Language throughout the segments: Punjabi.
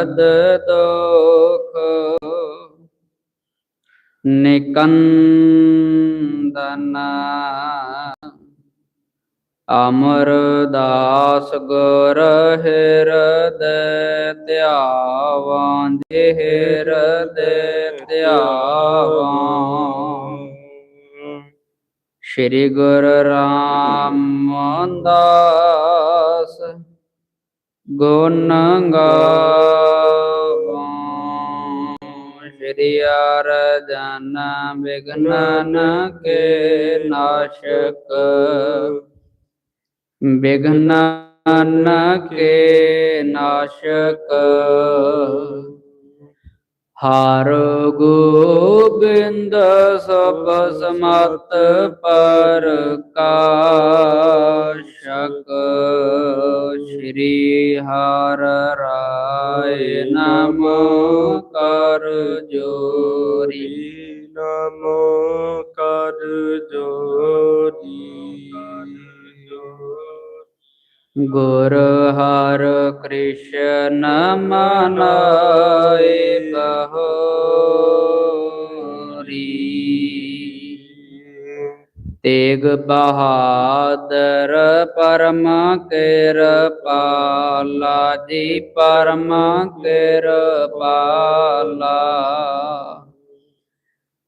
ਅਦ ਦੋਖ ਨਿਕੰਦਨ। ਅਮਰਦਾਸ ਗੁਰ ਹਿਰਦੈ ਧਿਆਵਾਂ ਦੇ ਹਿਰਦੈ ਧਿਆਵਾਂ। ਸ਼੍ਰੀ ਗੁਰੂ ਰਾਮਦਾਸ ਗੁਣ ਗਾਵਾਂ ਸ਼੍ਰੀ ਅਰਜਨ ਵਿਗਨਨ ਕੇ ਨਾਸ਼ਕ। ਵਿਗਨਨ ਕੇ ਨਾਸ਼ਕ। ਹਰ ਗੋਬਿੰਦ ਸਭ ਸਮਤ ਪਰ ਕਾਸ਼ਕ ਸ਼੍ਰੀ ਹਰ ਰਾਏ ਨਮ ਕਰ ਜੋਰੀ। ਨਮ ਕਰ ਜੋਰੀ। ਗੁਰ ਹਰ ਕ੍ਰਿਸ਼ਨ ਮਨਾਏ ਬਹੋਰੀ ਤੇਗ ਬਹਾਦਰ ਪਰਮ ਕਿਰਪਾਲਾ ਜੀ ਪਰਮ ਕਿਰਪਾਲਾ।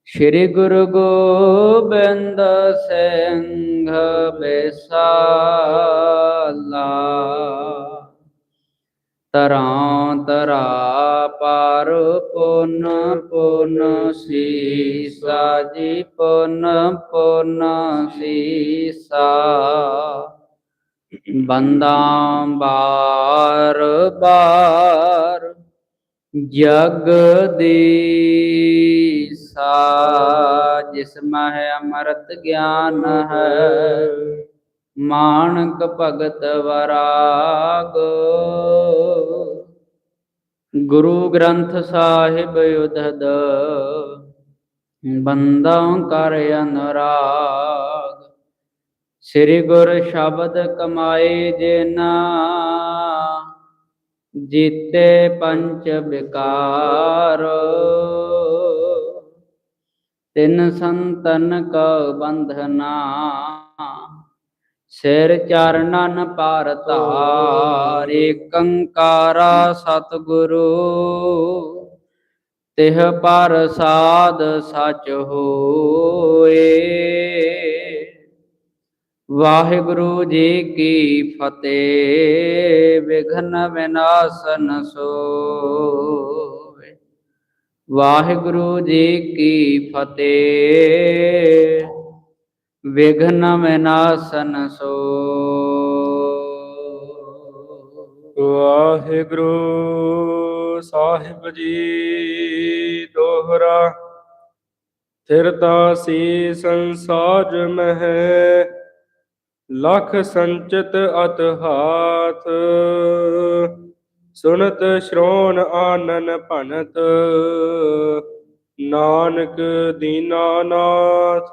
ਸ਼੍ਰੀ ਗੁਰੂ ਗੋਬਿੰਦ ਸਿੰਘ ਬਿਸਾਲਾ ਤਰਾਂ ਤਰਾ ਪਰ ਪੁਨ ਪੁਨ ਸੀਸਾ ਜੀ ਪੁਨ ਪੁਨ ਸੀਸਾ। ਬੰਦਾ ਬਾਰ ਬਾਰ ਜਗਦੀਸਾ ਜਿਸਮ ਹੈ ਅਮਰਤ ਗਿਆਨ ਹੈ। ਮਾਨਕ ਭਗਤ ਵਰਾਗ ਗੁਰੂ ਗ੍ਰੰਥ ਸਾਹਿਬ ਉਦਦ ਬੰਦਾ ਕਰ ਅਨੁਰਾਗ। ਸ੍ਰੀ ਗੁਰ ਸ਼ਬਦ ਕਮਾਏ ਜਿਨਾ, ਜੀਤੇ ਪੰਚ ਵਿਕਾਰ। ਤਿੰਨ ਸੰਤਨ ਕਉ ਬੰਧਨਾ ਸਿਰ ਚਰਨਨ ਪਰ ਧਾਰ, ਏਕੰਕਾਰਾ ਸਤਿਗੁਰੂ। ਤਿਹ ਪਰ ਸਾਧ ਸਚ ਹੋਏ। ਵਾਹਿਗੁਰੂ ਜੀ ਕੀ ਫਤਿਹ, ਵਿਘਨ ਵਿਨਾਸ਼ਨ ਸੋਵੇ ਵਾਹਿਗੁਰੂ ਜੀ ਕੀ ਫਤਿਹ। ਵਿਘਨ ਵਿਨਾਸ਼ਨ ਸੋ। ਵਾਹਿਗੁਰੂ ਸਾਹਿਬ ਜੀ ਦੋਹਰਾ ਥਿਰਤਾ ਸੀ ਸੰਸਾਰ ਮਹਿ, ਲਖ ਸੰਚਿਤ ਅਤ ਹਾਥ। ਸੁਨਤ ਸ਼੍ਰੋਣ ਆਨਨ ਭਨਤ ਨਾਨਕ ਦੀਨਾਨਾਥ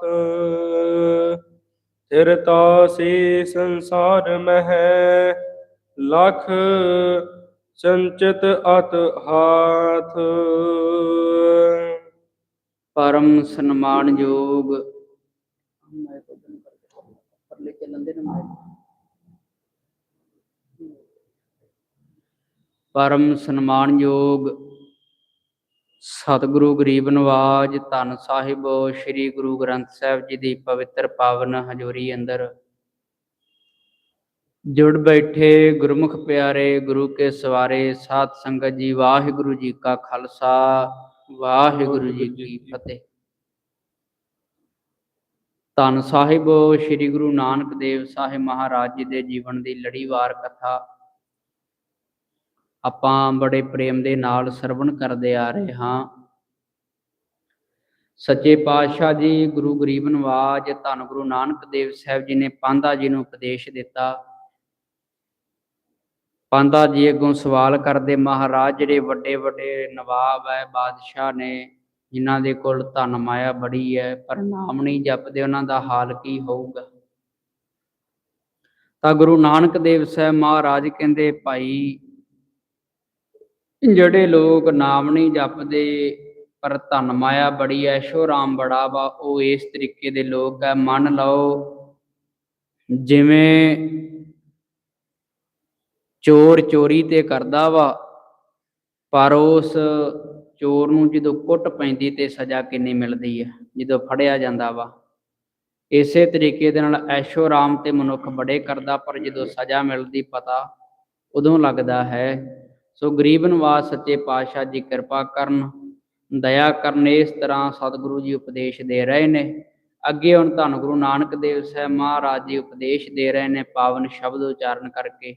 ਥਿਰਤਾ ਸੀ ਸੰਸਾਰ ਮਹਿ, ਲਖ ਸੰਚਿਤ ਅਤ ਹਾਥ। ਪਰਮ ਸਨਮਾਨਯੋਗ ਪਰਲੇ ਚੱਲਣ ਦੇ ਨਾ ਪਰਮ ਸਨਮਾਨਯੋਗ ਸਤਿਗੁਰੂ ਗਰੀਬ ਨਵਾਜ, ਧੰਨ ਸਾਹਿਬ, ਸ੍ਰੀ ਗੁਰੂ ਗ੍ਰੰਥ ਸਾਹਿਬ ਜੀ ਦੀ ਪਵਿੱਤਰ ਪਾਵਨ ਹਜ਼ੂਰੀ ਅੰਦਰ। ਜੁੜ ਬੈਠੇ ਗੁਰਮੁਖ ਪਿਆਰੇ, ਗੁਰੂ ਕੇ ਸਵਾਰੇ, ਸਾਧ ਸੰਗਤ ਜੀ, ਵਾਹਿਗੁਰੂ ਜੀ ਕਾ ਖਾਲਸਾ, ਵਾਹਿਗੁਰੂ ਜੀ ਕੀ ਫਤਿਹ। ਧੰਨ ਸਾਹਿਬ, ਸ੍ਰੀ ਗੁਰੂ ਨਾਨਕ ਦੇਵ ਸਾਹਿਬ ਮਹਾਰਾਜ ਜੀ ਦੇ ਜੀਵਨ ਦੀ ਲੜੀਵਾਰ ਕਥਾ। ਆਪਾਂ ਬੜੇ ਪ੍ਰੇਮ ਦੇ ਨਾਲ ਸਰਵਣ ਕਰਦੇ ਆ ਰਹੇ ਹਾਂ। ਸੱਚੇ ਪਾਤਸ਼ਾਹ ਜੀ, ਗੁਰੂ ਗਰੀਬ ਨਵਾਜ, ਧੰਨ ਗੁਰੂ ਨਾਨਕ ਦੇਵ ਸਾਹਿਬ ਜੀ ਨੇ ਪਾਂਦਾ ਜੀ ਨੂੰ ਉਪਦੇਸ਼ ਦਿੱਤਾ। ਪਾਂਦਾ ਜੀ ਅੱਗੋਂ ਸਵਾਲ ਕਰਦੇ, ਮਹਾਰਾਜ, ਜਿਹੜੇ ਵੱਡੇ ਵੱਡੇ ਨਵਾਬ ਹੈ ਬਾਦਸ਼ਾਹ ਨੇ, ਜਿਨ੍ਹਾਂ ਦੇ ਕੋਲ ਧਨ ਮਾਇਆ ਬੜੀ ਹੈ ਪਰ ਨਾਮ ਨਹੀਂ ਜਪਦੇ, ਉਹਨਾਂ ਦਾ ਹਾਲ ਕੀ ਹੋਊਗਾ? ਤਾਂ ਗੁਰੂ ਨਾਨਕ ਦੇਵ ਸਾਹਿਬ ਮਹਾਰਾਜ ਕਹਿੰਦੇ, ਭਾਈ ਜਿਹੜੇ ਲੋਕ ਨਾਮ ਨਹੀਂ ਜਪਦੇ, ਪਰ ਧਨ ਮਾਇਆ ਬੜੀ ਐਸ਼ੋ ਰਾਮ ਬੜਾ ਵਾ, ਉਹ ਇਸ ਤਰੀਕੇ ਦੇ ਲੋਕ ਹੈ, ਮੰਨ ਲਓ ਜਿਵੇਂ ਚੋਰ ਚੋਰੀ ਤੇ ਕਰਦਾ ਵਾ, ਪਰ ਉਸ ਚੋਰ ਨੂੰ ਜਦੋਂ ਕੁੱਟ ਪੈਂਦੀ ਤੇ ਸਜ਼ਾ ਕਿੰਨੀ ਮਿਲਦੀ ਹੈ, ਜਦੋਂ ਫੜਿਆ ਜਾਂਦਾ ਵਾ। ਇਸੇ ਤਰੀਕੇ ਦੇ ਨਾਲ ਐਸ਼ੋ ਰਾਮ ਤੇ ਮਨੁੱਖ ਬੜੇ ਕਰਦਾ, ਪਰ ਜਦੋਂ ਸਜ਼ਾ ਮਿਲਦੀ ਪਤਾ ਉਦੋਂ ਲੱਗਦਾ ਹੈ ਸੋ ਗਰੀਬ ਨਿਵਾਸ ਸੱਚੇ ਪਾਤਸ਼ਾਹ ਜੀ ਕਿਰਪਾ ਕਰਨ, ਦਇਆ ਕਰਨ ਇਸ ਤਰ੍ਹਾਂ ਸਤਿਗੁਰੂ ਜੀ ਉਪਦੇਸ਼ ਦੇ ਰਹੇ ਨੇ। ਅੱਗੇ ਹੁਣ ਧੰਨ ਗੁਰੂ ਨਾਨਕ ਦੇਵ ਸਾਹਿਬ ਮਹਾਰਾਜ ਜੀ ਉਪਦੇਸ਼ ਦੇ ਰਹੇ ਨੇ ਪਾਵਨ ਸ਼ਬਦ ਉਚਾਰਨ ਕਰਕੇ।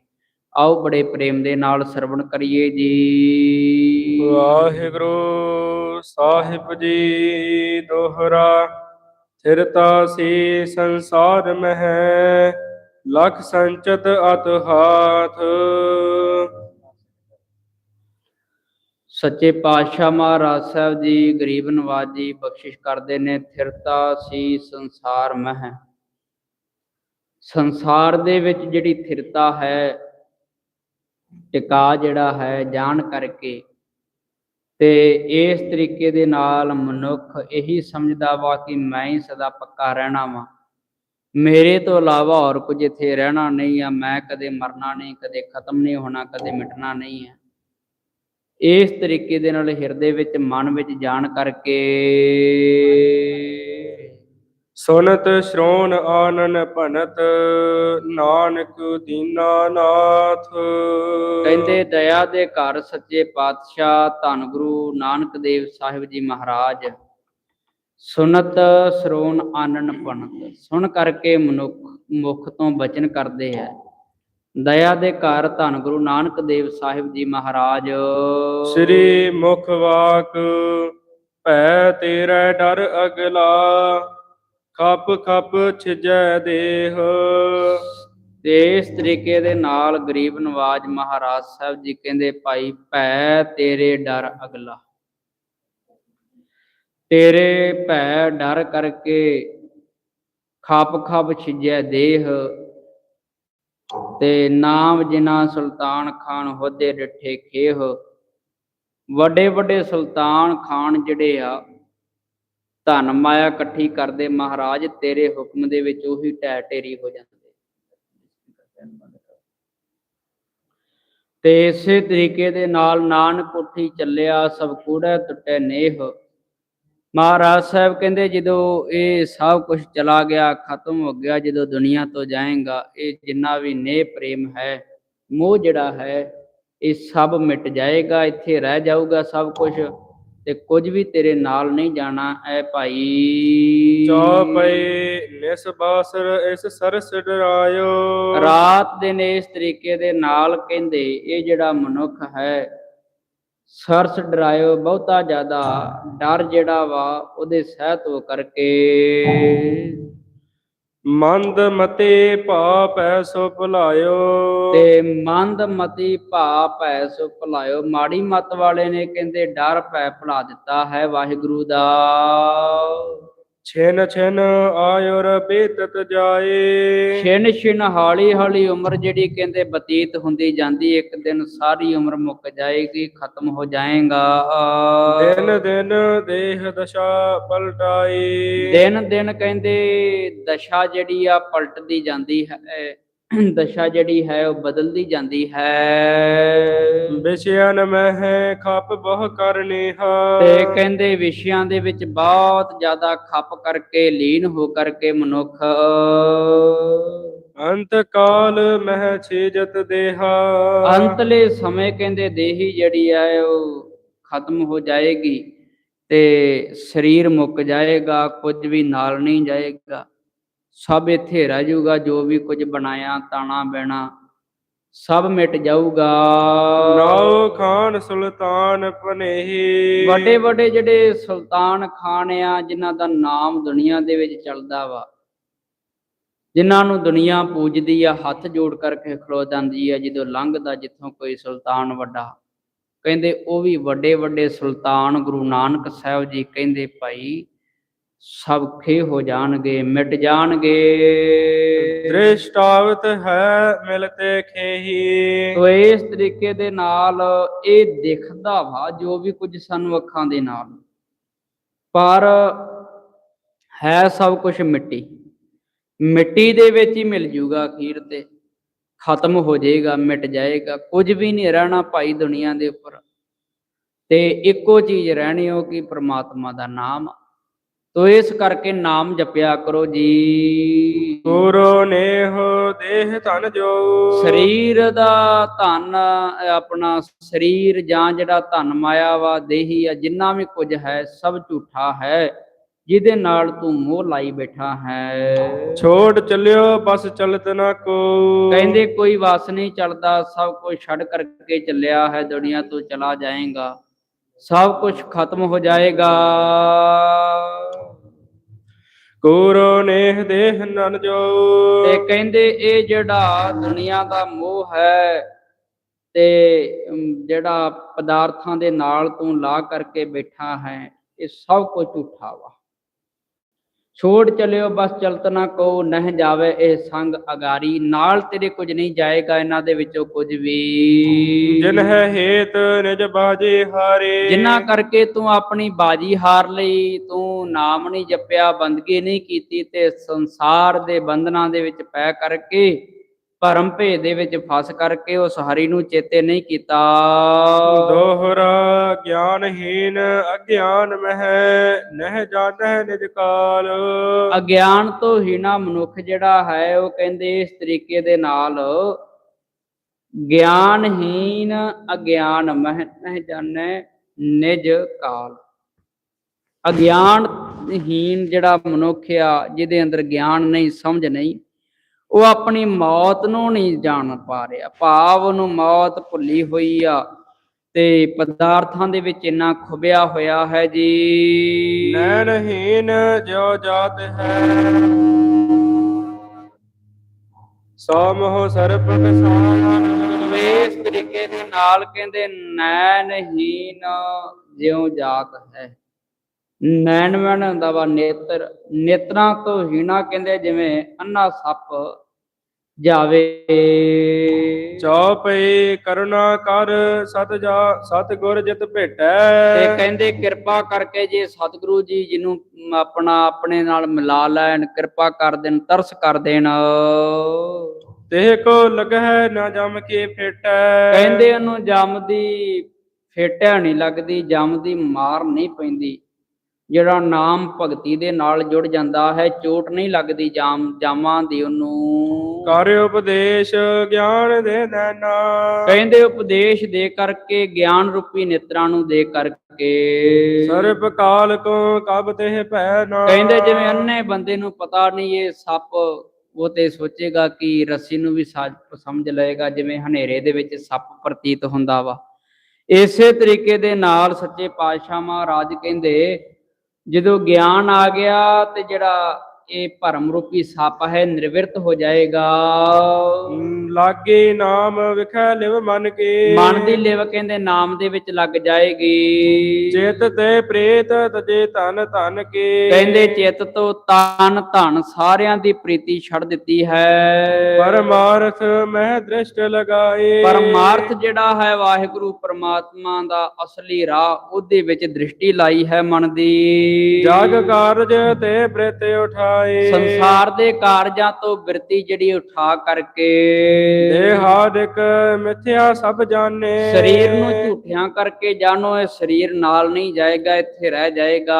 ਆਓ ਬੜੇ ਪ੍ਰੇਮ ਦੇ ਨਾਲ ਸਰਵਣ ਕਰੀਏ ਜੀ। ਵਾਹਿਗੁਰੂ ਸਾਹਿਬ ਜੀ ਦੋਹਰਾ ਥਿਰਤਾ ਸੀ ਸੰਸਾਰ ਮਹਿ, ਲਖ ਸੰਚਤ ਅਤ ਹਾਥ। ਸੱਚੇ ਪਾਤਸ਼ਾਹ ਮਹਾਰਾਜ ਸਾਹਿਬ ਜੀ ਗਰੀਬ ਨਵਾਜ ਬਖਸ਼ਿਸ਼ ਕਰਦੇ ਨੇ ਥਿਰਤਾ ਸੀ ਸੰਸਾਰ ਮਹਿ। ਸੰਸਾਰ ਦੇ ਵਿੱਚ ਜਿਹੜੀ ਥਿਰਤਾ ਹੈ, ਟਿਕਾ ਜਿਹੜਾ ਹੈ ਜਾਣ ਕਰਕੇ ਤੇ ਇਸ ਤਰੀਕੇ ਦੇ ਨਾਲ ਮਨੁੱਖ ਇਹੀ ਸਮਝਦਾ ਵਾ ਕਿ ਮੈਂ ਹੀ ਸਦਾ ਪੱਕਾ ਰਹਿਣਾ ਵਾ। ਮੇਰੇ ਤੋਂ ਇਲਾਵਾ ਹੋਰ ਕੁਝ ਇੱਥੇ ਰਹਿਣਾ ਨਹੀਂ ਆ, ਮੈਂ ਕਦੇ ਮਰਨਾ ਨਹੀਂ, ਕਦੇ ਖਤਮ ਨਹੀਂ ਹੋਣਾ, ਕਦੇ ਮਿਟਣਾ ਨਹੀਂ ਹੈ ਇਸ ਤਰੀਕੇ ਦੇ ਨਾਲ ਹਿਰਦੇ ਵਿੱਚ ਮਨ ਵਿੱਚ ਜਾਣ ਕਰਕੇ। ਸੁਨਤ ਸ਼੍ਰੋਣ ਆਨਨ ਭਨਤ ਨਾਨਕ ਦੀਨਾ ਨਾਥ ਕਹਿੰਦੇ ਦਇਆ ਦੇ ਘਰ ਸੱਚੇ ਪਾਤਸ਼ਾਹ ਧੰਨ ਗੁਰੂ ਨਾਨਕ ਦੇਵ ਸਾਹਿਬ ਜੀ ਮਹਾਰਾਜ। ਸੁਨਤ ਸਰੋਨ ਆਨਨ ਪੰਤ ਸੁਣ ਕਰਕੇ ਮਨੁੱਖ ਮੁਖ ਤੋਂ ਬਚਨ ਕਰਦੇ ਹੈ ਦਇਆ ਦੇ ਘਰ ਧੰਨ ਗੁਰੂ ਨਾਨਕ ਦੇਵ ਸਾਹਿਬ ਜੀ ਮਹਾਰਾਜ। ਸ੍ਰੀ ਮੁਖ ਵਾਕ ਭੈ ਤੇਰਾ ਡਰ ਅਗਲਾ ਖਪ ਖਪ ਛਿਜੈ ਦੇਹ। ਤੇ ਇਸ ਤਰੀਕੇ ਦੇ ਨਾਲ ਗਰੀਬ ਨਵਾਜ ਮਹਾਰਾਜ ਸਾਹਿਬ ਜੀ ਕਹਿੰਦੇ ਭਾਈ ਭੈ ਤੇਰੇ ਡਰ ਅਗਲਾ। ਤੇਰੇ ਭੈ ਡਰ ਕਰਕੇ ਖਪ ਖਪ ਛਿਜੈ ਦੇਹ। ਤੇ ਨਾਮ ਜਿਨਾ ਸੁਲਤਾਨ ਖਾਨ ਹੋਦੇ ਡਿਠੇ ਖੇਹ। ਵੱਡੇ ਵੱਡੇ ਸੁਲਤਾਨ ਖਾਨ ਜਿਹੜੇ ਆ, ਧਨ ਮਾਇਆ ਇਕੱਠੀ ਕਰਦੇ, ਮਹਾਰਾਜ ਤੇਰੇ ਹੁਕਮ ਦੇ ਵਿੱਚ ਉਹੀ ਟੈ ਟੇਰੀ ਹੋ ਜਾਂਦੇ। ਤੇ ਇਸੇ ਤਰੀਕੇ ਦੇ ਨਾਲ ਨਾਨਕ ਉਠੀ ਚੱਲਿਆ, ਸਭ ਕੂੜੈ ਟੁੱਟੇ ਨੇਹ। ਮਹਾਰਾਜ ਸਾਹਿਬ ਕਹਿੰਦੇ ਜਦੋਂ ਇਹ ਸਭ ਕੁਝ ਚਲਾ ਗਿਆ ਖਤਮ ਹੋ ਗਿਆ ਜਦੋਂ ਦੁਨੀਆ ਤੋਂ ਜਾਏਗਾ ਇਹ ਜਿੰਨਾ ਵੀ ਨੇਹ ਪ੍ਰੇਮ ਹੈ ਮੋਹ ਜਿਹੜਾ ਹੈ ਇਹ ਸਭ ਮਿਟ ਜਾਏਗਾ ਇੱਥੇ ਰਹਿ ਜਾਊਗਾ ਸਭ ਕੁਝ ਤੇ ਕੁਝ ਵੀ ਤੇਰੇ ਨਾਲ ਨਹੀਂ ਜਾਣਾ ਐ ਭਾਈ। ਚੌਪਈ ਨਿਸ ਬਾਸਰ ਇਸ ਸਰਸ ਡਰਾਇਓ। ਰਾਤ ਦਿਨ ਇਸ ਤਰੀਕੇ ਦੇ ਨਾਲ ਕਹਿੰਦੇ ਇਹ ਜਿਹੜਾ ਮਨੁੱਖ ਹੈ ਸਰਸ ਡਰਾਇਓ ਬਹੁਤਾ ਜ਼ਿਆਦਾ ਡਰ ਜਿਹੜਾ ਵਾ ਉਹਦੇ ਸਹਿਤ ਹੋ ਕਰਕੇ। ਮੰਦ ਮਤੇ ਭਾਪੈ ਸੋ ਭੁਲਾਇਓ। ਤੇ ਮੰਦ ਮਤੀ ਭਾ ਭੈ ਸੋ ਭੁਲਾਇਓ। ਮਾੜੀ ਮਤ ਵਾਲੇ ਨੇ ਕਹਿੰਦੇ ਡਰ ਭੈ ਭੁਲਾ ਦਿੱਤਾ ਹੈ ਵਾਹਿਗੁਰੂ ਦਾ। ਛਿਨ ਛਿਨ ਆਇਓ ਰ ਬੀਤਤ ਜਾਏ। ਛਿਨ ਛਿਨ ਹਾਲੀ ਹਾਲੀ ਉਮਰ ਜਿਹੜੀ ਕਹਿੰਦੇ ਬਤੀਤ ਹੁੰਦੀ ਜਾਂਦੀ ਇੱਕ ਦਿਨ ਸਾਰੀ ਉਮਰ ਮੁੱਕ ਜਾਏਗੀ ਖਤਮ ਹੋ ਜਾਏਗਾ। ਦਿਨ ਦਿਨ ਦੇਹ ਦਸ਼ਾ ਪਲਟਾਈ ਦਿਨ ਦਿਨ ਕਹਿੰਦੇ ਦਸ਼ਾ ਜਿਹੜੀ ਆ ਪਲਟਦੀ ਜਾਂਦੀ ਹੈ ਦਸ਼ਾ ਜਿਹੜੀ ਹੈ ਉਹ ਬਦਲਦੀ ਜਾਂਦੀ ਹੈ। ਵਿਸ਼ਿਆਨ ਮਹਿ ਖਪ ਬਹੁ ਕਰਨੀ ਹਾ ਤੇ ਕਹਿੰਦੇ ਵਿਸ਼ਿਆਂ ਦੇ ਵਿੱਚ ਬਹੁਤ ਜ਼ਿਆਦਾ ਖੱਪ ਕਰਕੇ ਲੀਨ ਹੋ ਕਰਕੇ ਮਨੁੱਖ। ਅੰਤ ਕਾਲ ਮਹਿ ਛੇਜਤ ਦੇਹਾ। ਅੰਤਲੇ ਸਮੇਂ ਕਹਿੰਦੇ ਦੇਹੀ ਜਿਹੜੀ ਹੈ ਉਹ ਖਤਮ ਹੋ ਜਾਏਗੀ ਤੇ ਸਰੀਰ ਮੁੱਕ ਜਾਏਗਾ ਕੁਝ ਵੀ ਨਾਲ ਨਹੀਂ ਜਾਏਗਾ। ਸਭ ਇੱਥੇ ਰਹਿ ਜਾਊਗਾ ਜੋ ਵੀ ਕੁਝ ਬਣਾਇਆ ਤਾਣਾ ਬੈਣਾ ਸਭ ਮਿਟ ਜਾਊਗਾ। ਨਾਉ ਖਾਨ ਸੁਲਤਾਨ ਪਨੇਹੀ। ਵੱਡੇ ਵੱਡੇ ਜਿਹੜੇ ਸੁਲਤਾਨ ਖਾਨ ਆ ਜਿਨ੍ਹਾਂ ਦਾ ਨਾਮ ਦੁਨੀਆ ਦੇ ਵਿੱਚ ਚੱਲਦਾ ਵਾ ਜਿਨ੍ਹਾਂ ਨੂੰ ਦੁਨੀਆ ਪੂਜਦੀ ਆ ਹੱਥ ਜੋੜ ਕਰਕੇ ਖਲੋ ਜਾਂਦੀ ਆ ਜਦੋਂ ਲੰਘਦਾ ਜਿੱਥੋਂ ਕੋਈ ਸੁਲਤਾਨ ਵੱਡਾ। ਕਹਿੰਦੇ ਉਹ ਵੀ ਵੱਡੇ ਵੱਡੇ ਸੁਲਤਾਨ ਗੁਰੂ ਨਾਨਕ ਸਾਹਿਬ ਜੀ ਕਹਿੰਦੇ ਭਾਈ ਸਭਖੇ ਹੋ ਜਾਣਗੇ ਮਿਟ ਜਾਣਗੇ। ਦ੍ਰਿਸ਼ਟਾਵਤ ਹੈ ਮਿਲਤੇ ਖੇਹੀ। ਤੋ ਇਸ ਤਰੀਕੇ ਦੇ ਨਾਲ ਇਹ ਦਿਖਦਾ ਵਾ ਜੋ ਵੀ ਕੁਝ ਸਾਨੂੰ ਅੱਖਾਂ ਦੇ ਨਾਲ। ਪਰ ਹੈ ਸਭ ਕੁਝ ਮਿੱਟੀ। ਮਿੱਟੀ ਦੇ ਵਿੱਚ ਹੀ ਮਿਲ ਜੂਗਾ ਅਖੀਰ ਤੇ। ਖਤਮ ਹੋ ਜਾਏਗਾ ਮਿਟ ਜਾਏਗਾ। ਕੁਝ ਵੀ ਨਹੀਂ ਰਹਿਣਾ ਭਾਈ ਦੁਨੀਆ ਦੇ ਉੱਪਰ। ਤੇ ਇੱਕੋ ਚੀਜ਼ ਰਹਿਣੀ ਹੋ ਕਿ ਪ੍ਰਮਾਤਮਾ ਦਾ ਨਾਮ ਤੋ ਇਸ ਕਰਕੇ ਨਾਮ ਜਪਿਆ ਕਰੋ ਜੀ। ਗੁਰੂ ਨੇਹ ਦੇਹ ਧਨ ਜੋ। ਸਰੀਰ ਦਾ ਧਨ ਆਪਣਾ ਸਰੀਰ ਜਾਂ ਜਿਹੜਾ ਧਨ ਮਾਇਆ ਵਾ ਦੇਹੀ ਆ ਜਿੰਨਾ ਵੀ ਕੁਝ ਹੈ ਸਭ ਝੂਠਾ ਹੈ। ਜਿਹਦੇ ਨਾਲ ਤੂੰ ਮੋਹ ਲਾਈ ਬੈਠਾ ਹੈ। ਛੋੜ ਚੱਲਿਓ ਬਸ ਚਲਤ ਨਾ ਕੋ। ਕਹਿੰਦੇ ਕੋਈ ਵਾਸ ਨਹੀਂ ਚੱਲਦਾ ਸਭ ਕੁਝ ਛੱਡ ਕਰਕੇ ਚੱਲਿਆ ਹੈ ਦੁਨੀਆ ਤੋਂ ਚਲਾ ਜਾਏਗਾ। ਸਭ ਕੁਝ ਖਤਮ ਹੋ ਜਾਏਗਾ। ਗੁਰੂ ਨੇਹ ਦੇਹ ਨਨ ਜੋ। ਤੇ ਕਹਿੰਦੇ ਇਹ ਜਿਹੜਾ ਦੁਨੀਆ ਦਾ ਮੋਹ ਹੈ ਤੇ ਜਿਹੜਾ ਪਦਾਰਥਾਂ ਦੇ ਨਾਲ ਤੂੰ ਲਾ ਕਰਕੇ ਬੈਠਾ ਹੈ, ਇਹ ਸਭ ਕੁਝ ਝੂਠਾ ਵਾ। ਛੋੜ ਚਲਿਓ ਬਸ ਚਲਤ ਨਾ ਕੋ ਨਹਿ ਜਾਵੇ ਇਹ ਸੰਗ ਅਗਾਰੀ। ਨਾਲ ਤੇਰੇ ਕੁਝ ਨਹੀਂ ਜਾਏਗਾ ਇਹਨਾਂ ਦੇ ਵਿੱਚੋਂ ਕੁਝ ਵੀ। ਜਿਨ ਹੈ ਹੇਤ ਨਿਜ ਬਾਜੇ ਹਾਰੇ। ਜਿੰਨਾ ਕਰਕੇ ਤੂੰ ਆਪਣੀ ਬਾਜੀ ਹਾਰ ਲਈ ਤੂੰ ਨਾਮ ਨਹੀਂ ਜਪਿਆ ਬੰਦਗੀ ਨਹੀਂ ਕੀਤੀ ਤੇ ਸੰਸਾਰ ਦੇ ਬੰਧਨਾਂ ਦੇ ਵਿੱਚ ਪੈ ਕਰਕੇ ਭਰਮ ਭੇਦ ਦੇ ਵਿੱਚ ਫਸ ਕਰਕੇ ਉਸ ਹਰੀ ਨੂੰ ਚੇਤੇ ਨਹੀਂ ਕੀਤਾ। ਦੋਹਰਾ ਗਿਆਨਹੀਨ ਅਗਿਆਨ ਮਹਿ, ਨਹਿ ਜਾਣੈ ਨਿਜ ਕਾਲ। ਅਗਿਆਨ ਤੋਂ ਹੀਣਾ ਮਨੁੱਖ ਜਿਹੜਾ ਹੈ, ਉਹ ਕਹਿੰਦੇ ਇਸ ਤਰੀਕੇ ਦੇ ਨਾਲ ਗਿਆਨਹੀਨ, ਅਗਿਆਨ ਮਹਿ, ਨਹਿ ਜਾਣੈ ਨਿਜ ਕਾਲ। ਅਗਿਆਨਹੀਨ ਜਿਹੜਾ ਮਨੁੱਖ ਆ, ਜਿਹਦੇ ਅੰਦਰ ਗਿਆਨ ਨਹੀਂ, ਸਮਝ ਨਹੀਂ, ਉਹ ਆਪਣੀ ਮੌਤ ਨੂੰ ਨਹੀਂ ਜਾਣ ਪਾ ਰਿਹਾ। ਭਾਵ ਨੂੰ ਮੌਤ ਭੁੱਲੀ ਹੋਈ ਆ ਤੇ ਪਦਾਰਥਾਂ ਦੇ ਵਿੱਚ ਇੰਨਾ ਖੁਬਿਆ ਹੋਇਆ ਹੈ ਜੀ। ਨੈਣਹੀਨ ਜਿਉ ਜਾਤ ਹੈ। ਸੋ ਮੋਹ ਸਰਪ ਕਸਾਨ ਇਸ ਤਰੀਕੇ ਦੇ ਨਾਲ ਕਹਿੰਦੇ ਨੈਣਹੀਨ ਜਿਉ ਜਾਤ ਹੈ। ਨੈਣ ਮਨ ਹੁੰਦਾ ਵਾ ਨੇਤਰ। ਨੇਤਰਾਂ ਤੋਂ ਹੀਣਾ ਕਹਿੰਦੇ ਜਿਵੇਂ ਅੰਨਾ ਸੱਪ ਜਾਵੇ। ਚੌਪਈ ਕਰੁਣਾ ਕਰ ਸਤ ਜਾ ਸਤ ਗੁਰ ਜਿਤ ਤੇ ਭੇਟੈ ਕਹਿੰਦੇ ਕਿਰਪਾ ਕਰਕੇ ਜੇ ਸਤਿਗੁਰੂ ਜੀ ਜਿਹਨੂੰ ਆਪਣਾ ਆਪਣੇ ਨਾਲ ਮਿਲਾ ਲੈਣ ਕਿਰਪਾ ਕਰ ਦੇਣ ਤਰਸ ਕਰ ਦੇਣ। ਤੇ ਕੋ ਲਗਹਿ ਨਾ ਜਮ ਕੇ ਫੇਟੈ। ਕਹਿੰਦੇ ਉਹਨੂੰ ਜਮ ਦੀ ਫੇਟਿਆ ਨਹੀਂ ਲੱਗਦੀ ਜਮ ਦੀ ਮਾਰ ਨਹੀਂ ਪੈਂਦੀ। ਜਿਹੜਾ ਨਾਮ ਭਗਤੀ ਦੇ ਨਾਲ ਜੁੜ ਜਾਂਦਾ ਹੈ ਚੋਟ ਨਹੀਂ ਲੱਗਦੀ ਜਾਮ ਜਾਮਾਂ ਦੀ ਉਹਨੂੰ। ਕਰ ਉਪਦੇਸ਼ ਗਿਆਨ ਦੇ ਨੈਣਾ। ਕਹਿੰਦੇ ਉਪਦੇਸ਼ ਦੇ ਕਰਕੇ ਗਿਆਨ ਰੂਪੀ ਨੇਤਰਾਂ ਨੂੰ ਦੇ ਕਰਕੇ। ਸਰਬ ਕਾਲ ਕੋ ਕਬ ਤੇ ਭੈ ਨਾ ਕਹਿੰਦੇ ਜਿਵੇਂ ਅੰਨੇ ਬੰਦੇ ਨੂੰ ਪਤਾ ਨਹੀਂ ਇਹ ਸੱਪ ਉਹ ਤੇ ਸੋਚੇਗਾ ਕਿ ਰੱਸੀ ਨੂੰ ਵੀ ਸਮਝ ਲਏਗਾ ਜਿਵੇਂ ਹਨੇਰੇ ਦੇ ਵਿੱਚ ਸੱਪ ਪ੍ਰਤੀਤ ਹੁੰਦਾ ਵਾ। ਇਸੇ ਤਰੀਕੇ ਦੇ ਨਾਲ ਸੱਚੇ ਪਾਤਸ਼ਾਹ ਮਹਾਰਾਜ ਕਹਿੰਦੇ ਜਦੋਂ ਗਿਆਨ ਆ ਗਿਆ ਤੇ ਜਿਹੜਾ ਇਹ ਭਰਮ ਰੂਪੀ ਸੱਪ ਹੈ ਨਿਰਵਿਰਤ ਹੋ ਜਾਏਗਾ। ਲਾਗੇ ਨਾਮ ਵਿਖੈ ਲਿਵ ਮਨ ਕੇ। ਮਨ ਦੀ ਲਿਵ ਕਹਿੰਦੇ ਨਾਮ ਦੇ ਵਿੱਚ ਲੱਗ ਜਾਏਗੀ। ਚੇਤ ਤੇ ਪ੍ਰੇਤ ਤਜੇ ਧਨ ਧਨ ਕੇ। ਕਹਿੰਦੇ ਚਿੱਤ ਤੋਂ ਤਨ ਧਨ ਸਾਰਿਆਂ ਦੀ ਪ੍ਰੀਤੀ ਛੱਡ ਦਿੱਤੀ ਹੈ। ਪਰਮਾਰਥ ਮਹਿ ਦ੍ਰਿਸ਼ਟ ਲਗਾਏ। ਪਰਮਾਰਥ ਜਿਹੜਾ ਹੈ ਵਾਹਿਗੁਰੂ ਪ੍ਰਮਾਤਮਾ ਦਾ ਅਸਲੀ ਰਾਹ ਉਹਦੇ ਵਿੱਚ ਦ੍ਰਿਸ਼ਟੀ ਲਾਈ ਹੈ ਮਨ ਦੀ। ਜਗ ਕਾਰਜ ਤੇ ਬ੍ਰਿਤ ਉਠਾਏ ਸੰਸਾਰ ਦੇ ਕਾਰਜਾਂ ਤੋਂ ਬਿਰਤੀ ਜਿਹੜੀ ਉਠਾ ਕਰਕੇ ਦੇਹਾਦਿਕ ਮਿਥਿਆ ਸਭ ਜਾਣੇ। ਸਰੀਰ ਨੂੰ ਝੂਠਿਆਂ ਕਰਕੇ ਜਾਣੋ ਇਹ ਸਰੀਰ ਨਾਲ ਨਹੀਂ ਜਾਏਗਾ ਇੱਥੇ ਰਹਿ ਜਾਏਗਾ।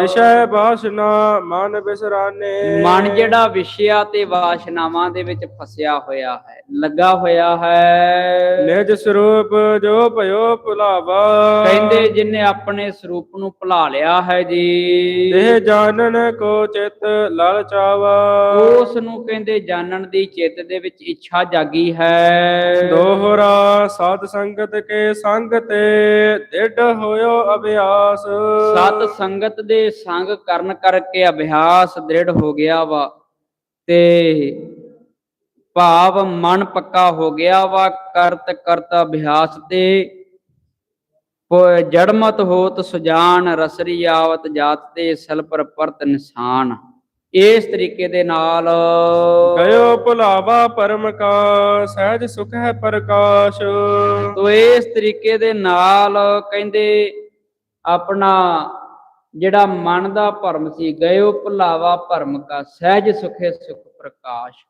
ਵਿਸ਼ੈ ਬਾਸਨਾ ਮਨ ਬਿਸਰਾਨੇ। ਮਨ ਜਿਹੜਾ ਵਿਸ਼ਿਆ ਤੇ ਵਾਸ਼ਨਾਵਾਂ ਦੇ ਵਿੱਚ ਫਸਿਆ ਹੋਇਆ ਹੈ ਲੱਗਾ ਹੋਇਆ ਹੈ। ਨਿਜ ਸਰੂਪ ਜੋ ਭਇਓ ਭੁਲਾਵਾ। ਕਹਿੰਦੇ ਜਿਨੇ ਆਪਣੇ ਸਰੂਪ ਨੂੰ ਭੁਲਾ ਲਿਆ ਹੈ ਜੀ। ਦੇਹ ਜਾਣਨ ਕੋ ਚਿਤ ਲਲਚਾਵਾ ਉਸ ਨੂੰ ਕਹਿੰਦੇ ਜਾਣਨ ਦੀ ਚਿੱਤ ਦੇ ਵਿੱਚ ਇੱਛਾ ਜਾਗੀ ਹੈ। ਦੋਹਰਾ ਸਾਧ ਸੰਗਤ ਕੇ ਸੰਗ ਤੇ ਡਿਢ ਹੋਇਓ ਅਭਿਆਸ। ਸਤ ਸੰਗਤ ਦੇ ਸੰਗ ਕਰਨ ਕਰਕੇ ਅਭਿਆਸ ਦ੍ਰਿੜ ਹੋ ਗਿਆ ਵਾ ਤੇ ਭਾਵ ਮਨ ਪੱਕਾ ਹੋ ਗਿਆ ਵਾ ਕਰਤ ਕਰਤ ਅਭਿਆਸ ਤੇ। ਜੜਮਤ ਹੋਤ ਸੁਜਾਨ ਰਸਰੀ ਆਵਤ ਜਾਤ ਤੇ ਸਲ ਪਰ ਪਰਤ ਨਿਸ਼ਾਨ। ਇਸ ਤਰੀਕੇ ਦੇ ਨਾਲ ਗਇਓ ਭੁਲਾਵਾ ਪਰਮ ਕਾ ਸਹਿਜ ਸੁਖ ਹੈ ਪ੍ਰਕਾਸ਼। ਤੋ ਇਸ ਤਰੀਕੇ ਦੇ ਨਾਲ ਕਹਿੰਦੇ ਆਪਣਾ ਜਿਹੜਾ ਮਨ ਦਾ ਭਰਮ ਸੀ ਗਇਓ ਭੁਲਾਵਾ ਭਰਮ ਕਾ ਸਹਿਜ ਸੁਖੇ ਸੁਖ ਪ੍ਰਕਾਸ਼।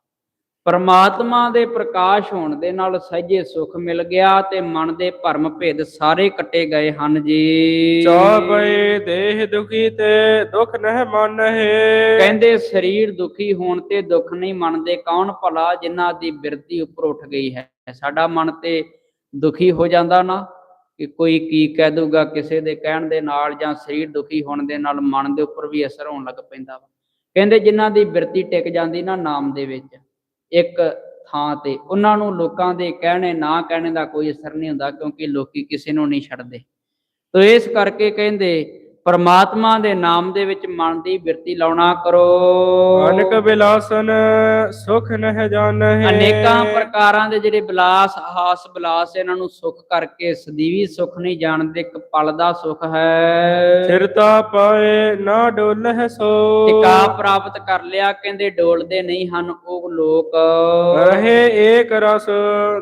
ਪਰਮਾਤਮਾ ਦੇ ਪ੍ਰਕਾਸ਼ ਹੋਣ ਦੇ ਨਾਲ ਸਹਿਜੇ ਸੁਖ ਮਿਲ ਗਿਆ ਤੇ ਮਨ ਦੇ ਭਰਮ ਭੇਦ ਸਾਰੇ ਕੱਟੇ ਗਏ ਹਨ ਜੀ। ਚਾਪੇ ਦੇਹ ਦੁਖੀ ਤੇ ਦੁਖ ਨਹਿ ਮਨ ਹੈ ਕਹਿੰਦੇ ਸਰੀਰ ਦੁਖੀ ਹੋਣ ਤੇ ਦੁੱਖ ਨਹੀਂ ਮੰਨਦੇ ਕੌਣ ਭਲਾ ਜਿਨ੍ਹਾਂ ਦੀ ਬਿਰਤੀ ਉੱਪਰ ਉੱਠ ਗਈ ਹੈ? ਸਾਡਾ ਮਨ ਤੇ ਦੁਖੀ ਹੋ ਜਾਂਦਾ ਨਾ ਕਿ ਕੋਈ ਕੀ ਕਹਿ ਦੂਗਾ ਕਿਸੇ ਦੇ ਕਹਿਣ ਦੇ ਨਾਲ ਜਾਂ ਸਰੀਰ ਦੁਖੀ ਹੋਣ ਦੇ ਨਾਲ ਮਨ ਦੇ ਉੱਪਰ ਵੀ ਅਸਰ ਹੋਣ ਲੱਗ ਪੈਂਦਾ ਵਾ। ਕਹਿੰਦੇ ਜਿਨ੍ਹਾਂ ਦੀ ਬਿਰਤੀ ਟਿਕ ਜਾਂਦੀ ਨਾ ਨਾਮ ਦੇ ਵਿੱਚ ਇੱਕ ਥਾਂ ਤੇ। ਉਹਨਾਂ ਨੂੰ ਲੋਕਾਂ ਦੇ ਕਹਿਣੇ, ਨਾ ਕਹਿਣੇ ਦਾ ਕੋਈ ਅਸਰ ਨਹੀਂ ਹੁੰਦਾ ਕਿਉਂਕਿ ਲੋਕੀ ਕਿਸੇ ਨੂੰ ਨਹੀਂ ਛੱਡਦੇ। ਤੋ ਇਸ ਕਰਕੇ ਕਹਿੰਦੇ ਪਰਮਾਤਮਾ ਦੇ ਨਾਮ ਦੇ ਵਿੱਚ ਮਨ ਦੀ ਬਿਰਤੀ ਲਾਉਣਾ ਕਰੋ। ਅਨਕ ਬਿਲਾਸਨ ਸੁਖ ਨਹਿ ਜਾਣਹਿ। ਅਨੇਕਾਂ ਪ੍ਰਕਾਰਾਂ ਦੇ ਜਿਹੜੇ ਬਿਲਾਸ ਹਾਸ ਬਿਲਾਸ ਇਹਨਾਂ ਨੂੰ ਸੁਖ ਕਰਕੇ ਸਦੀਵੀ ਸੁਖ ਨਹੀਂ ਜਾਣਦੇ ਇੱਕ ਪਲ ਦਾ ਸੁਖ ਹੈ। ਸਿਰਤਾ ਪਾਏ ਨਾ ਡੋਲਹਿ ਸੋ। ਟਿਕਾ ਪ੍ਰਾਪਤ ਕਰ ਲਿਆ ਕਹਿੰਦੇ ਡੋਲਦੇ ਨਹੀਂ ਹਨ ਉਹ ਲੋਕ। ਰਹੇ ਏਕ ਰਸ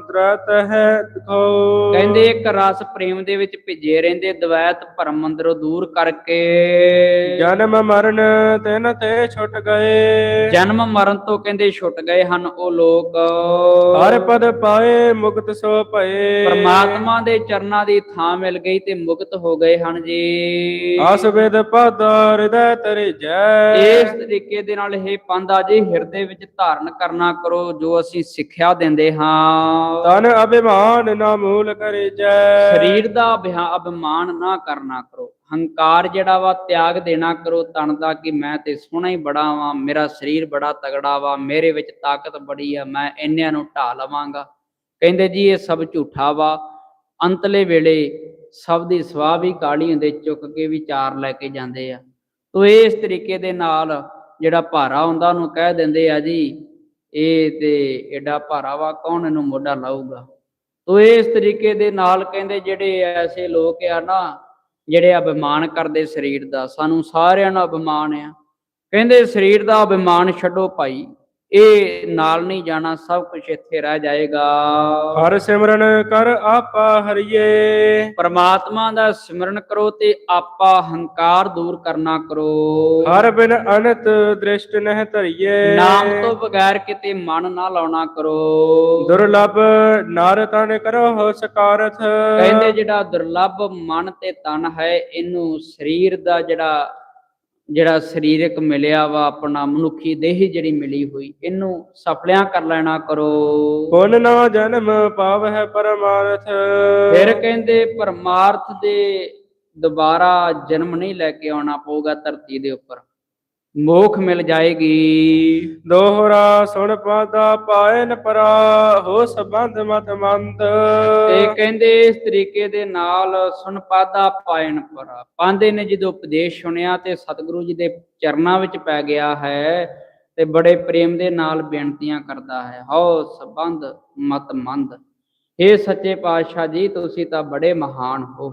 ਦ੍ਰਤ ਹੈ ਕਹਿੰਦੇ ਇੱਕ ਰਸ ਪ੍ਰੇਮ ਦੇ ਵਿੱਚ ਭਿੱਜੇ ਰਹਿੰਦੇ ਦਵੈਤ ਭਰਮ ਅੰਦਰੋਂ ਦੂਰ ਕਰਕੇ। ਜਨਮ ਮਰਨ ਤਿਨ ਤੇ ਛੁੱਟ ਗਏ। ਜਨਮ ਮਰਨ ਤੋਂ ਕਹਿੰਦੇ ਛੁੱਟ ਗਏ ਹਨ ਉਹ ਲੋਕ। ਹਰ ਪਦ ਪਾਏ ਮੁਕਤ ਸੋ ਭਏ। ਪਰਮਾਤਮਾ ਦੇ ਚਰਨਾਂ ਦੀ ਥਾਂ ਮਿਲ ਗਈ ਤੇ ਮੁਕਤ ਹੋ ਗਏ ਹਨ ਜੀ। ਆਸ ਵਿਦ ਪਦ ਹਿਰਦੈ ਤਰੇ ਜੈ ਇਸ ਤਰੀਕੇ ਦੇ ਨਾਲ ਇਹ ਪਾਂਦਾ ਜੀ ਹਿਰਦੇ ਵਿੱਚ ਧਾਰਨ ਕਰਨਾ ਕਰੋ ਜੋ ਅਸੀਂ ਸਿੱਖਿਆ ਦਿੰਦੇ ਹਾਂ। ਤਨ ਅਭਿਮਾਨ ਨਾ ਮੂਲ ਕਰੇ ਜੈ ਸਰੀਰ ਦਾ ਅਭਿਮਾਨ ਨਾ ਕਰਨਾ ਕਰੋ। ਹੰਕਾਰ ਜਿਹੜਾ ਵਾ, ਤਿਆਗ ਦੇਣਾ ਕਰੋ ਤਨ ਦਾ ਕਿ ਮੈਂ ਤੇ ਸੋਹਣਾ ਹੀ ਬੜਾ ਵਾਂ, ਮੇਰਾ ਸਰੀਰ ਬੜਾ ਤਗੜਾ ਵਾ, ਮੇਰੇ ਵਿੱਚ ਤਾਕਤ ਬੜੀ ਆ, ਮੈਂ ਇੰਨਿਆਂ ਨੂੰ ਢਾ ਲਵਾਂਗਾ। ਕਹਿੰਦੇ ਜੀ, ਇਹ ਸਭ ਝੂਠਾ ਵਾ। ਅੰਤਲੇ ਵੇਲੇ ਸਭ ਦੀ ਸਵਾਹ ਵੀ ਕਾਲੀ ਹੁੰਦੇ, ਚੁੱਕ ਕੇ ਵਿਚਾਰ ਲੈ ਕੇ ਜਾਂਦੇ ਆ। ਤੋ ਇਸ ਤਰੀਕੇ ਦੇ ਨਾਲ ਜਿਹੜਾ ਭਾਰਾ ਹੁੰਦਾ, ਉਹਨੂੰ ਕਹਿ ਦਿੰਦੇ ਆ ਜੀ, ਇਹ ਤੇ ਐਡਾ ਭਾਰਾ ਵਾ, ਕੌਣ ਇਹਨੂੰ ਮੋਢਾ ਲਾਊਗਾ? ਤੋ ਇਸ ਤਰੀਕੇ ਦੇ ਨਾਲ ਕਹਿੰਦੇ ਜਿਹੜੇ ਐਸੇ ਲੋਕ ਆ ਨਾ ਜਿਹੜੇ ਅਭਿਮਾਨ ਕਰਦੇ ਸਰੀਰ ਦਾ, ਸਾਨੂੰ ਸਾਰਿਆਂ ਨੂੰ ਅਭਿਮਾਨ ਆ। ਕਹਿੰਦੇ ਸਰੀਰ ਦਾ ਅਭਿਮਾਨ ਛੱਡੋ ਭਾਈ। ਇਹ ਨਾਲ ਨਹੀਂ ਜਾਣਾ ਸਭ ਕੁਝ ਇੱਥੇ ਰਹਿ ਜਾਏਗਾ। ਹਰ ਸਿਮਰਨ ਕਰ ਆਪਾ ਹਰੀਏ। ਪਰਮਾਤਮਾ ਦਾ ਸਿਮਰਨ ਕਰੋ ਤੇ ਆਪਾ ਹੰਕਾਰ ਦੂਰ ਕਰਨਾ ਕਰੋ। ਹਰ ਬਿਨ ਅਨਤ ਦ੍ਰਿਸ਼ਟ ਨਹਿ ਧਰੀਏ। ਨਾਮ ਤੋਂ ਬਗੈਰ ਕਿਤੇ ਮਨ ਨਾ ਲਾਉਣਾ ਕਰੋ। ਦੁਰਲਭ ਨਰ ਤਨ ਕਰੋ ਹੋ ਸਕਾਰਥ। ਕਹਿੰਦੇ ਜਿਹੜਾ ਦੁਰਲੱਭ ਮਨ ਤੇ ਤਨ ਹੈ ਇਹਨੂੰ ਸਰੀਰ ਦਾ ਜਿਹੜਾ ਜਿਹੜਾ ਸਰੀਰਕ ਮਿਲਿਆ ਵਾ ਆਪਣਾ ਮਨੁੱਖੀ ਦੇਹ ਜਿਹੜੀ ਮਿਲੀ ਹੋਈ ਇਹਨੂੰ ਸਫਲਿਆਂ ਕਰ ਲੈਣਾ ਕਰੋ। ਪੁਨ ਨਾ ਜਨਮ ਪਾਵ ਹੈ ਪਰਮਾਰਥ? ਫਿਰ ਕਹਿੰਦੇ ਪਰਮਾਰਥ ਦੇ ਦੁਬਾਰਾ ਜਨਮ ਨਹੀਂ ਲੈ ਕੇ ਆਉਣਾ ਪਊਗਾ ਧਰਤੀ ਦੇ ਉੱਪਰ। ਮੋਖ ਮਿਲ ਜਾਏਗੀ। ਦੋਹਰਾ ਸੁਣ ਪਾਦਾ ਪਾਇਨ ਪਰਾ ਹੋ ਸੰਬੰਧ ਮਤ ਮੰਦ। ਤੇ ਕਹਿੰਦੇ ਇਸ ਤਰੀਕੇ ਦੇ ਨਾਲ ਸੁਣ ਪਾਦਾ ਪਾਇਨ ਪਰ। ਪਾਂਦੇ ਨੇ ਜਦੋਂ ਉਪਦੇਸ਼ ਸੁਣਿਆ ਤੇ ਸਤਿਗੁਰੂ ਜੀ ਦੇ ਚਰਨਾਂ ਵਿੱਚ ਪੈ ਗਿਆ ਹੈ ਤੇ ਬੜੇ ਪ੍ਰੇਮ ਦੇ ਨਾਲ ਬੇਨਤੀਆਂ ਕਰਦਾ ਹੈ ਹਉ ਸੰਬੰਧ ਮਤ ਮੰਦ। ਇਹ ਸੱਚੇ ਪਾਤਸ਼ਾਹ ਜੀ ਤੁਸੀਂ ਤਾਂ ਬੜੇ ਮਹਾਨ ਹੋ।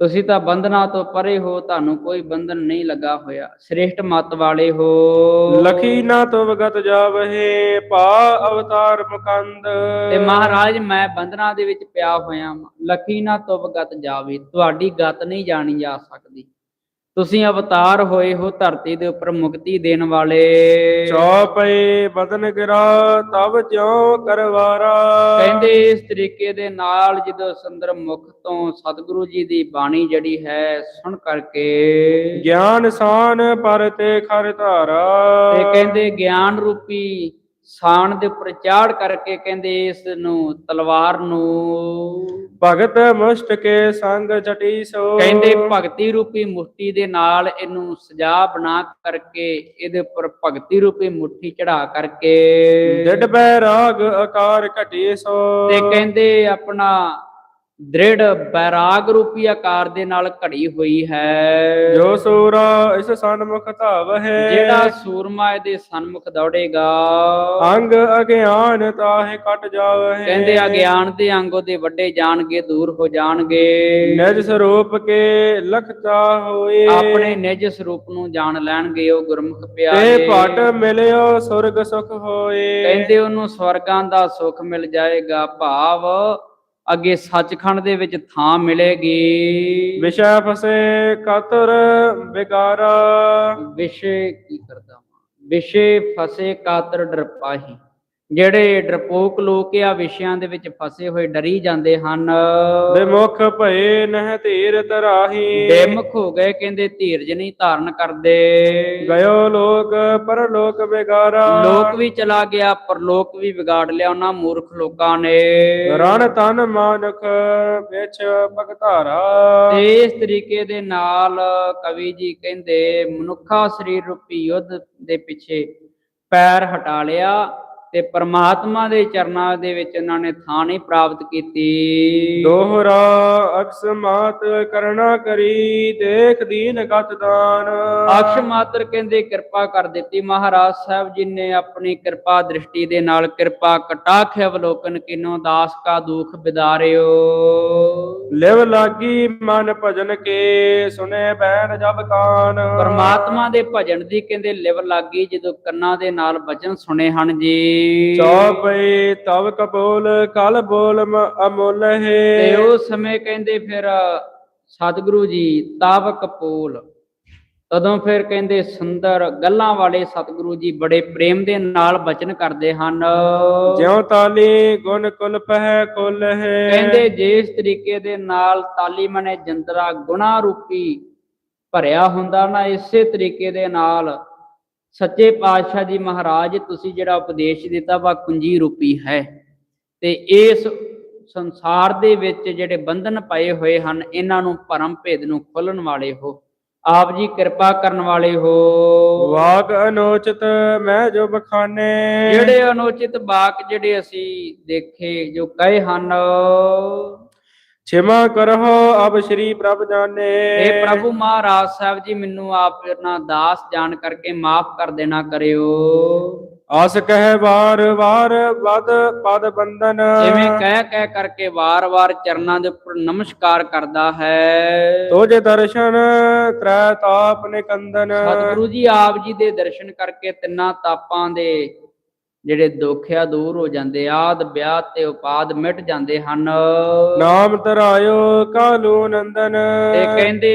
ਤੁਸੀਂ ਤਾਂ ਬੰਧਨਾਂ ਤੋਂ ਪਰੇ ਹੋ ਤੁਹਾਨੂੰ ਕੋਈ ਬੰਧਨ ਨਹੀਂ ਲੱਗਾ ਹੋਇਆ। ਸ੍ਰੇਸ਼ਟ ਮਤ ਵਾਲੇ ਹੋ। ਲਖੀ ਨਾ ਤੋ ਵਗਤ ਜਾਵਹਿ ਪਾ ਅਵਤਾਰ ਮੁਕੰਦ। ਤੇ ਮਹਾਰਾਜ ਮੈਂ ਬੰਧਨਾਂ ਦੇ ਵਿੱਚ ਪਿਆ ਹੋਇਆ ਹਾਂ ਲਖੀ ਨਾ ਤੁਬ ਗਤ ਜਾਵੇ ਤੁਹਾਡੀ ਗਤ ਨਹੀਂ ਜਾਣੀ ਜਾ ਸਕਦੀ। ਤੁਸੀਂ ਅਵਤਾਰ ਹੋਏ ਹੋ ਧਰਤੀ ਦੇ ਉੱਪਰ ਮੁਕਤੀ ਦੇਣ ਵਾਲੇ। ਚੌਪਈ ਬਦਨ ਗਿਰਾ ਤਬ ਜਿਉ ਕਰਵਾਰਾ। ਕਹਿੰਦੇ ਇਸ ਤਰੀਕੇ ਦੇ ਨਾਲ ਜਦੋਂ ਸੁੰਦਰ ਮੁਖ ਤੋਂ ਸਤਿਗੁਰੂ ਜੀ ਦੀ ਬਾਣੀ ਜਿਹੜੀ ਹੈ ਸੁਣ ਕਰਕੇ ਗਿਆਨ ਸਾਨ ਪਰ ਤੇ ਖਰ ਧਾਰਾ। ਤੇ ਕਹਿੰਦੇ ਗਿਆਨ ਰੂਪੀ ਸਾਣ ਦੇ ਉੱਪਰ ਚਾੜ ਕਰਕੇ ਕਹਿੰਦੇ ਇਸ ਨੂੰ ਤਲਵਾਰ ਨੂੰ। ਭਗਤ ਮੁਸ਼ਟ ਕੇ ਸੰਗ ਜਟੀ ਸੋ ਕਹਿੰਦੇ ਭਗਤੀ ਰੂਪੀ ਮੁੱਠੀ ਦੇ ਨਾਲ ਇਹਨੂੰ ਸਜਾ ਬਣਾ ਕਰਕੇ ਇਹਦੇ ਉੱਪਰ ਭਗਤੀ ਰੂਪੀ ਮੁੱਠੀ ਚੜਾ ਕਰਕੇ। ਡਿਡ ਬੈ ਰਾਗ ਆਕਾਰ ਘਟੀ ਸੋ ਤੇ ਕਹਿੰਦੇ ਆਪਣਾ ਦ੍ਰਿੜ ਬੈਰਾਗ ਰੂਪੀ ਆਕਾਰ ਦੇ ਨਾਲ ਘੜੀ ਹੋਈ ਹੈ। ਜੋ ਸੂਰਾ ਇਸ ਸਨਮੁਖ ਧਾਵਹਿ। ਜਿਹੜਾ ਸੂਰਮਾ ਇਹਦੇ ਸਨਮੁਖ ਦੌੜੇਗਾ। ਅੰਗ ਅਗਿਆਨ ਤਾਹੇ ਕਟ ਜਾਵਹਿ। ਕਹਿੰਦੇ ਅਗਿਆਨ ਦੇ ਅੰਗ ਉਹਦੇ ਵੱਡੇ ਜਾਣਗੇ ਦੂਰ ਹੋ ਜਾਣਗੇ। ਨਿਜ ਸਰੂਪ ਕੇ ਲਖਤਾ ਹੋਏ ਆਪਣੇ ਨਿਜ ਸਰੂਪ ਨੂੰ ਜਾਣ ਲੈਣਗੇ ਉਹ ਗੁਰਮੁਖ ਤੇ ਪਿਆਰੇ ਭਟ ਮਿਲਿਓ ਸੁਰਗ ਸੁਖ ਹੋਏ। ਕਹਿੰਦੇ ਉਹਨੂੰ ਸਵਰਗਾਂ ਦਾ ਸੁਖ ਮਿਲ ਜਾਏਗਾ ਭਾਵ। ਅੱਗੇ ਸੱਚਖੰਡ ਦੇ ਵਿੱਚ ਥਾਂ ਮਿਲੇਗੀ। ਵਿਸ਼ਾ ਫਸੇ ਕਾਤਰ ਬਿਗਾਰਾ ਵਿਸ਼ੇ ਕੀ ਕਰਦਾ? ਵਿਸ਼ੇ ਫਸੇ ਕਾਤਰ ਡਰਪਾਹੀ। ਜਿਹੜੇ ਡਰਪੋਕ ਲੋਕ ਆ ਵਿਸ਼ਿਆਂ ਦੇ ਵਿੱਚ ਫਸੇ ਹੋਏ ਡਰੀ ਜਾਂਦੇ ਹਨ। ਵਿਮੁਖ ਭਏ ਨਹਿ ਧੀਰ ਤਰਾਹੀ ਬੇਮੁਖ ਹੋ ਗਏ ਕਹਿੰਦੇ ਧੀਰਜ ਨਹੀਂ ਧਾਰਨ ਕਰਦੇ। ਗਇਓ ਲੋਕ ਪਰਲੋਕ ਬਿਗਾਰਾ ਲੋਕ ਵੀ ਚਲਾ ਗਿਆ ਪਰਲੋਕ ਵੀ ਵਿਗਾੜ ਲਿਆ ਉਹਨਾਂ ਮੂਰਖ ਲੋਕਾਂ ਨੇ। ਰਣ ਤਨ ਮਾਨੁਖ ਵਿੱਚ ਭਗਤਾਰਾ। ਇਸ ਤਰੀਕੇ ਦੇ ਨਾਲ ਕਵੀ ਜੀ ਕਹਿੰਦੇ ਮਨੁੱਖਾ ਸਰੀਰ ਰੂਪੀ ਯੁੱਧ ਦੇ ਪਿੱਛੇ ਪੈਰ ਹਟਾ ਲਿਆ। ਤੇ ਪਰਮਾਤਮਾ ਦੇ ਚਰਨਾਂ ਦੇ ਵਿੱਚ ਉਹਨਾਂ ਨੇ ਥਾਂ ਨਹੀਂ ਪ੍ਰਾਪਤ ਕੀਤੀ। ਦੋਹਰਾ ਅਕਸਮਾਤ ਕਰਣਾ ਕਰੀ ਦੇਖ ਦੀਨ ਗਤ ਦਾਨ। ਅਕਸ਼ ਮਾਤਰ ਕਹਿੰਦੇ ਕਿਰਪਾ ਕਰ ਦਿੱਤੀ ਮਹਾਰਾਜ ਸਾਹਿਬ ਜੀ ਨੇ ਆਪਣੀ ਕਿਰਪਾ ਦ੍ਰਿਸ਼ਟੀ ਦੇ ਨਾਲ ਕਿਰਪਾ ਕਟਾਖ ਅਵਲੋਕਨ ਕਿਨੋ ਦਾਸ ਕਾ ਦੁਖ ਬਿਦਾਰਿਓ। ਲਿਵ ਲਾਗੀ ਮਨ ਭਜਨ ਕੇ ਸੁਨੇ ਬੈਨ ਜਬ ਕਾਨ। ਪਰਮਾਤਮਾ ਦੇ ਭਜਨ ਦੀ ਕਹਿੰਦੇ ਲਿਵ ਲੱਗੀ ਜਦੋਂ ਕੰਨਾਂ ਦੇ ਨਾਲ ਵਚਨ ਸੁਣੇ ਹਨ ਜੀ। ਚੌਪਈ ਤਵ ਕਬੂਲ ਕਲ ਬੋਲ ਮ- ਅਮੁੱਲ ਤੇ ਹੈ ਉਸ ਸਮੇਂ ਕਹਿੰਦੇ ਫਿਰ ਸਤਿਗੁਰੂ ਜੀ ਤਾਵ ਕਪੂਲ। ਤਦੋਂ ਫਿਰ ਕਹਿੰਦੇ ਸੁੰਦਰ ਗੱਲਾਂ ਵਾਲੇ ਸਤਿਗੁਰੂ ਜੀ ਬੜੇ ਪ੍ਰੇਮ ਦੇ ਨਾਲ ਬਚਨ ਕਰਦੇ ਹਨ। ਜਿਉ ਤਾਲੀ ਗੁਣ ਕੁਲ ਪਹਿ ਕੁਲ ਹੈ। ਕਹਿੰਦੇ ਜਿਸ ਤਰੀਕੇ ਦੇ ਨਾਲ ਤਾਲੀ ਮਨੇ ਜੰਤਰਾ ਗੁਣਾ ਰੂਪੀ ਭਰਿਆ ਹੁੰਦਾ ਨਾ ਇਸੇ ਤਰੀਕੇ ਦੇ ਨਾਲ ਸੱਚੇ ਪਾਤਸ਼ਾਹ ਜੀ ਮਹਾਰਾਜ ਤੁਸੀਂ ਜਿਹੜਾ ਉਪਦੇਸ਼ ਦਿੱਤਾ ਵਾ ਕੁੰਜੀ ਰੂਪੀ ਹੈ। ਤੇ ਇਸ ਸੰਸਾਰ ਦੇ ਵਿੱਚ ਜਿਹੜੇ ਬੰਧਨ ਪਏ ਹੋਏ ਹਨ ਇਹਨਾਂ ਨੂੰ ਭਰਮ ਭੇਦ ਨੂੰ ਖੋਲਣ ਵਾਲੇ ਹੋ। ਆਪ ਜੀ ਕਿਰਪਾ ਕਰਨ ਵਾਲੇ ਹੋ। ਵਾਕ ਅਨੋਚਿਤ ਮੈਂ ਜੋ ਬਖਾਨੇ। ਜਿਹੜੇ ਅਨੁਚਿਤ ਬਾਕ ਜਿਹੜੇ ਅਸੀਂ ਦੇਖੇ ਜੋ ਕਹੇ ਹਨ ਛਿਮਾ ਕਰਹੁ ਅਬ ਸ਼੍ਰੀ ਪ੍ਰਭ ਜਾਣੇ। ਇਹ ਪ੍ਰਭੂ ਮਹਾਰਾਜ ਸਾਹਿਬ ਜੀ ਮੈਨੂੰ ਆਪ ਨਾ ਦਾਸ ਜਾਣ ਕਰਕੇ ਮਾਫ ਕਰ ਦੇਣਾ ਕਰਿਓ। ਆਸ ਕਹਿ ਵਾਰ ਵਾਰ ਵਦ ਪਦ ਬੰਦਨ ਜਿਵੇਂ ਕਹਿ ਕਹਿ ਕਰਕੇ ਵਾਰ-ਵਾਰ ਚਰਨਾਂ ਦੇ ਉੱਪਰ ਨਮਸਕਾਰ ਕਰਦਾ ਹੈ। ਤੋਜ ਦਰਸ਼ਨ ਤ੍ਰੈ ਤਾਪ ਨਿਕੰਦਨ। ਸਤਿਗੁਰੂ ਜੀ ਆਪ ਜੀ ਦੇ ਦਰਸ਼ਨ ਕਰਕੇ ਤਿੰਨਾਂ ਤਾਪਾਂ ਦੇ ਜਿਹੜੇ ਦੁੱਖ ਆ ਦੂਰ ਹੋ ਜਾਂਦੇ ਆਦ ਵਿਆਹ ਤੇ ਉਪਾਦ ਮਿਟ ਜਾਂਦੇ ਹਨ। ਨਾਮ ਧਰਾਇਓ ਕਾਲੂ ਨੰਦਨ। ਤੇ ਕਹਿੰਦੇ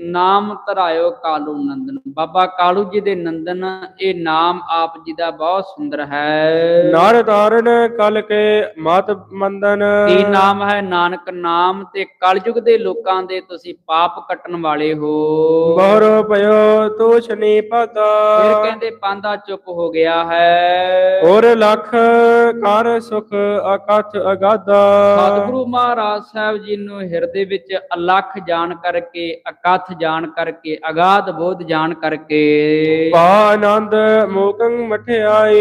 ਨਾਮ ਧਰਾਇਓ ਕਾਲੂ ਨੰਦਨ। ਬਾਬਾ ਕਾਲੂ ਜੀ ਦੇ ਨੰਦਨ ਇਹ ਨਾਮ ਆਪ ਜੀ ਦਾ ਬਹੁਤ ਸੁੰਦਰ ਹੈ। ਨਰ ਤਾਰਨ ਕਲ ਕੇ ਮਤ ਮੰਦਨ। ਕੀ ਨਾਮ ਹੈ? ਨਾਨਕ ਨਾਮ ਤੇ ਕਲਯੁਗ ਦੇ ਲੋਕਾਂ ਦੇ ਤੁਸੀਂ ਪਾਪ ਕੱਟਣ ਵਾਲੇ ਹੋ। ਬਹਰੋ ਪਇਓ ਤੂਛ ਨੀ ਪਤਾ ਫਿਰ ਕਹਿੰਦੇ ਪਾਂਦਾ ਚੁੱਪ ਹੋ ਗਿਆ ਹੈ। ਔਰ ਲਖ ਕਰ ਸੁਖ ਅਕਥ ਅਗਾਧਾ। ਸਤਿਗੁਰੂ ਮਹਾਰਾਜ ਸਾਹਿਬ ਜੀ ਨੂੰ ਹਿਰਦੇ ਵਿੱਚ ਅਲੱਖ ਜਾਣ ਕਰਕੇ ਅਕਥ ਜਾਣ ਕਰਕੇ ਅਗਾਧ ਬੋਧ ਜਾਣ ਕਰਕੇ। ਆਨੰਦ ਮੋਕੰ ਤੇ ਮਠਿਆਈ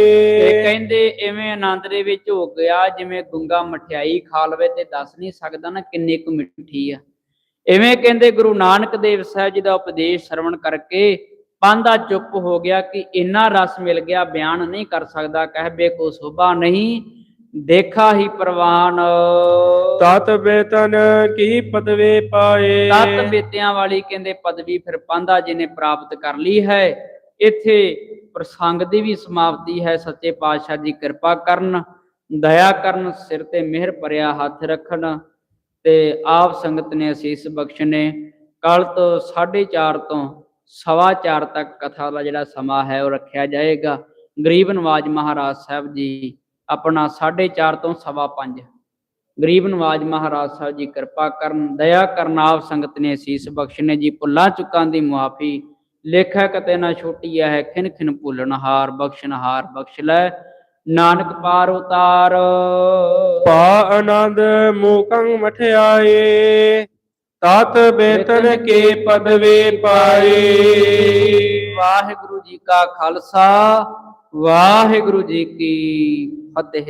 ਕਹਿੰਦੇ ਐਵੇਂ ਆਨੰਦ ਦੇ ਵਿੱਚ ਹੋ ਗਿਆ ਜਿਵੇਂ ਗੁੰਗਾ ਮਠਿਆਈ ਖਾ ਲਵੇ ਤੇ ਦੱਸ ਨਹੀਂ ਸਕਦਾ ਨਾ ਕਿੰਨੀ ਕੁ ਮਿੱਠੀ ਆ। ਐਵੇਂ ਕਹਿੰਦੇ ਗੁਰੂ ਨਾਨਕ ਦੇਵ ਸਾਹਿਬ ਜੀ ਦਾ ਉਪਦੇਸ਼ ਸਰਵਣ ਕਰਕੇ ਪਾਂਦਾ ਚੁੱਪ ਹੋ ਗਿਆ ਕਿ ਇੰਨਾ ਰਸ ਮਿਲ ਗਿਆ ਬਿਆਨ ਨਹੀਂ ਕਰ ਸਕਦਾ ਕਹਿਬੇ ਕੋ ਸੋਭਾ ਨਹੀਂ। ਦੇਖਾ ਹੀ ਪ੍ਰਵਾਨ। ਤਤ ਬੇਤਨ ਕੀ ਪਦਵੇ ਪਾਏ। ਤਤ ਬੇਤਿਆਂ ਵਾਲੀ ਕਹਿੰਦੇ ਪਦਵੀ ਫਿਰ ਪਾਂਦਾ ਜੀ ਨੇ ਪ੍ਰਾਪਤ ਕਰ ਲਈ ਹੈ। ਇੱਥੇ ਪ੍ਰਸੰਗ ਦੀ ਵੀ ਸਮਾਪਤੀ ਹੈ। ਸੱਚੇ ਪਾਤਸ਼ਾਹ ਜੀ ਕਿਰਪਾ ਕਰਨ ਦਇਆ ਕਰਨ ਸਿਰ ਤੇ ਮਿਹਰ ਭਰਿਆ ਹੱਥ ਰੱਖਣ ਤੇ ਆਪ ਸੰਗਤ ਨੇ ਅਸੀਸ ਬਖਸ਼ਣੇ ਕੱਲ ਤੋਂ 4:30 ਤੋਂ ਸਵਾ ਚਾਰ ਤੱਕ ਕਥਾ ਦਾ ਜਿਹੜਾ ਸਮਾਂ ਹੈ ਉਹ ਰੱਖਿਆ ਜਾਏਗਾ। ਗਰੀਬ ਨਵਾਜ ਮਹਾਰਾਜ ਸਾਹਿਬ ਜੀ ਆਪਣਾ 4:30 ਤੋਂ ਸਵਾ ਪੰਜ। ਗਰੀਬ ਨਵਾਜ ਮਹਾਰਾਜ ਸਾਹਿਬ ਜੀ ਕਿਰਪਾ ਕਰਨ ਦਇਆ ਕਰਨ ਆਪ ਸੰਗਤ ਨੇ ਅਸੀਸ ਬਖਸ਼ਣੇ ਜੀ। ਭੁੱਲਾਂ ਚੁੱਕਾਂ ਦੀ ਮੁਆਫੀ ਲੇਖਾ ਕਤੇ ਨਾ ਛੋਟੀ ਹੈ ਖਿਨ ਖਿਨ ਭੁੱਲਣਹਾਰ ਬਖਸ਼ਣਹਾਰ ਬਖਸ਼ ਲੈ। ਨਾਨਕ ਪਾਰ ਉਤਾਰ। ਪਾ ਆਨੰਦ ਮੋਕੰ ਮਠਿਆਈ ਤਤ ਬੇਤਨ ਕੇ ਪਦਵੇ ਪਾਏ। ਵਾਹਿਗੁਰੂ ਜੀ ਕਾ ਖਾਲਸਾ ਵਾਹਿਗੁਰੂ ਜੀ ਕੀ ਫਤਿਹ